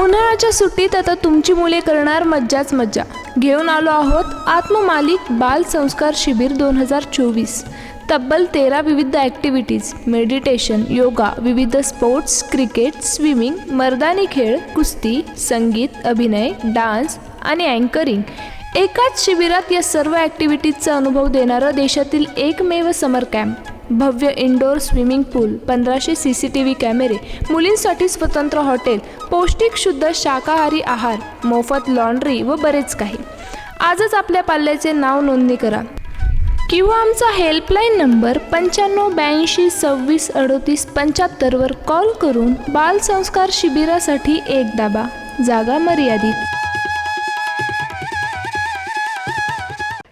उन्हाळ्याच्या सुट्टीत आता तुमची मुले करणार मज्जाच मज्जा. घेऊन आलो आहोत आत्ममालिक बाल संस्कार शिबिर दोन हजार चोवीस. तब्बल तेरा विविध ॲक्टिव्हिटीज मेडिटेशन योगा विविध स्पोर्ट्स क्रिकेट स्विमिंग मर्दानी खेळ कुस्ती संगीत अभिनय डान्स आणि अँकरिंग एकाच शिबिरात या सर्व ॲक्टिव्हिटीजचा अनुभव देणारं देशातील एकमेव समर कॅम्प भव्य इंडोर स्विमिंग पूल पंधराशे सी सी टी व्ही कॅमेरे मुलींसाठी स्वतंत्र हॉटेल पौष्टिक शुद्ध शाकाहारी आहार मोफत लॉन्ड्री व बरेच काही. आजच आपल्या पाल्याचे नाव नोंदणी करा. किंवा आमचा हेल्पलाईन नंबर पंच्याण्णव ब्याऐंशी सव्वीस अडतीस पंच्याहत्तरवर कॉल करून बालसंस्कार शिबिरासाठी एक दाबा जागा मर्यादित.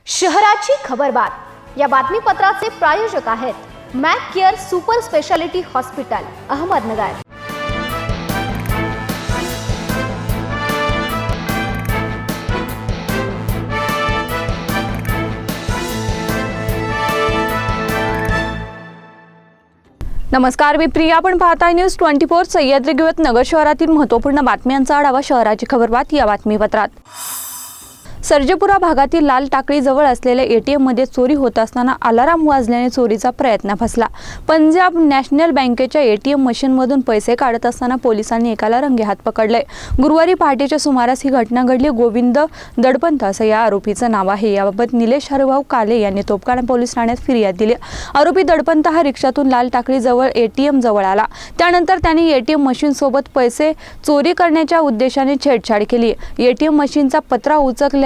शहराची खबरबात या बातमीपत्राचे प्रायोजक आहेत Mac Care super speciality hospital Ahmednagar. नमस्कार मी प्रिया. आपण पाहताय न्यूज ट्वेंटी फोर सह्याद्री गिवत नगर शहरातील महत्त्वपूर्ण बातम्यांचा आढावा शहराची खबरबात या बातमीपत्रात. सर्जेपुरा भागातील लाल टाकळी जवळ असलेल्या एटीएममध्ये चोरी होत असताना अलाराम वाजल्याने चोरीचा प्रयत्न फसला. पंजाब नॅशनल बँकेच्या एटीएम मशीनमधून पैसे काढत असताना पोलिसांनी एकाला रंगेहात पकडले. गुरुवारी पहाटेच्या सुमारास ही घटना घडली. गोविंद दडपंत असं या आरोपीचं नाव आहे. याबाबत निलेश हरभाऊ काले यांनी तोपखाना पोलीस ठाण्यात फिर्याद दिली. आरोपी दडपंत हा रिक्षातून लाल टाकळी जवळ एटीएम जवळ आला. त्यानंतर त्यांनी एटीएम मशीन सोबत पैसे चोरी करण्याच्या उद्देशाने छेडछाड केली. एटीएम मशीनचा पत्रा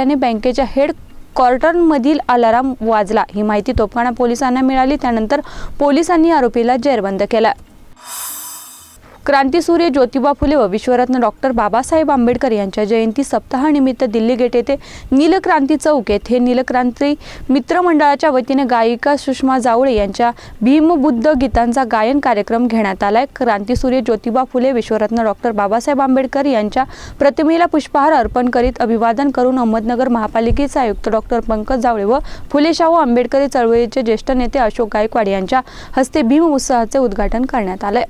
उचकल्याने बँकेच्या हेड क्वार्टरमधील अलाराम वाजला. ही माहिती तोफखाना पोलिसांना मिळाली त्यानंतर पोलिसांनी आरोपीला जेरबंद केला. क्रांतीसूर्य ज्योतिबा फुले व विश्वरत्न डॉक्टर बाबासाहेब आंबेडकर यांच्या जयंती सप्ताहानिमित्त दिल्ली गेट येथे नीलक्रांती चौक येथे नीलक्रांती मित्रमंडळाच्या वतीने गायिका सुषमा जावळे यांच्या भीमबुद्ध गीतांचा गायन कार्यक्रम घेण्यात आलाय. क्रांतीसूर्य ज्योतिबा फुले विश्वरत्न डॉक्टर बाबासाहेब आंबेडकर यांच्या प्रतिमेला पुष्पहार अर्पण करीत अभिवादन करून अहमदनगर महापालिकेचे आयुक्त डॉक्टर पंकज जावळे व फुले शाहू आंबेडकरी चळवळीचे ज्येष्ठ नेते अशोक गायकवाड यांच्या हस्ते भीम उत्सवाचे उद्घाटन करण्यात आले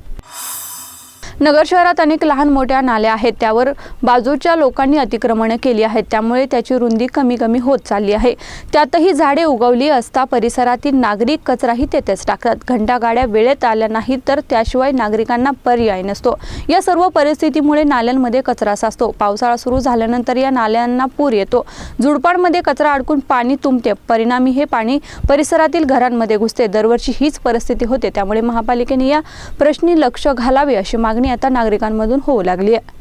नगर शहरात अनेक लहान मोठ्या नाल्या आहेत. त्यावर बाजूच्या लोकांनी अतिक्रमणे केली आहेत. त्यामुळे त्याची रुंदी कमी कमी होत चालली आहे. त्यातही झाडे उगवली असता परिसरातील नागरिक कचराही तेथेच टाकतात. घंटागाड्या वेळेत आल्या नाही तर त्याशिवाय नागरिकांना पर्याय नसतो. या सर्व परिस्थितीमुळे नाल्यांमध्ये कचरा साचतो. पावसाळा सुरू झाल्यानंतर या नाल्यांना पूर येतो. झुडपांमध्ये कचरा अडकून पाणी तुंबते. परिणामी हे पाणी परिसरातील घरांमध्ये घुसते. दरवर्षी हीच परिस्थिती होते. त्यामुळे महापालिकेने या प्रश्नी लक्ष घालावे अशी मागणी आता नागरिकांमधून होऊ लागली आहे.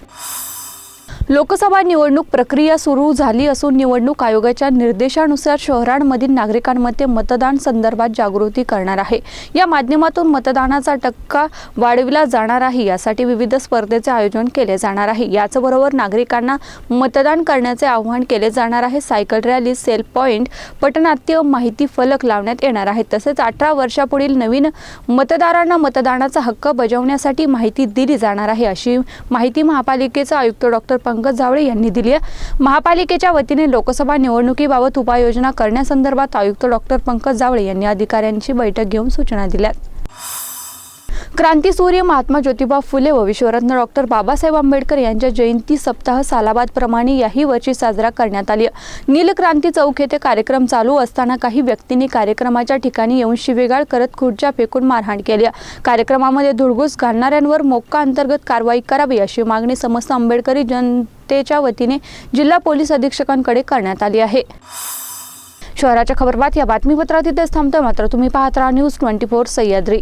लोकसभा निवडणूक प्रक्रिया सुरू झाली असून निवडणूक आयोगाच्या निर्देशानुसार शहरांमधील नागरिकांमध्ये मतदान संदर्भात जागृती करणार आहे. या माध्यमातून मतदानाचा टक्का वाढविला जाणार आहे. यासाठी विविध स्पर्धेचे आयोजन केले जाणार आहे. याचबरोबर नागरिकांना मतदान करण्याचे आवाहन केले जाणार आहे. सायकल रॅली सेल पॉईंट पटनाट्य माहिती फलक लावण्यात येणार आहे. तसेच अठरा वर्षापुढील नवीन मतदारांना मतदानाचा हक्क बजावण्यासाठी माहिती दिली जाणार आहे. अशी माहिती महापालिकेचे आयुक्त डॉक्टर पंकज जावळे यांनी दिली आहे. महापालिकेच्या वतीने लोकसभा निवडणुकीबाबत उपाययोजना करण्यासंदर्भात आयुक्त डॉक्टर पंकज जावळे यांनी अधिकाऱ्यांची बैठक घेऊन सूचना दिल्या क्रांतीसूर्य महात्मा ज्योतिबा फुले व विश्वरत्न डॉक्टर बाबासाहेब आंबेडकर यांच्या जयंती सप्ताह सालाबादप्रमाणे याही वर्षी साजरा करण्यात आली. नीलक्रांती चौक येथे कार्यक्रम चालू असताना काही व्यक्तींनी कार्यक्रमाच्या ठिकाणी येऊन शिवेगाळ करत खुर्च्या फेकून मारहाण केली. कार्यक्रमामध्ये धुडगूस घालणाऱ्यांवर मोक्का अंतर्गत कारवाई करावी अशी मागणी समस्त आंबेडकरी जनतेच्या वतीने जिल्हा पोलीस अधीक्षकांकडे करण्यात आली आहे. शहराच्या खबरबात या बातमीपत्रात इथेच थांबतं मात्र तुम्ही पाहत राहा news twenty four Sahyadri.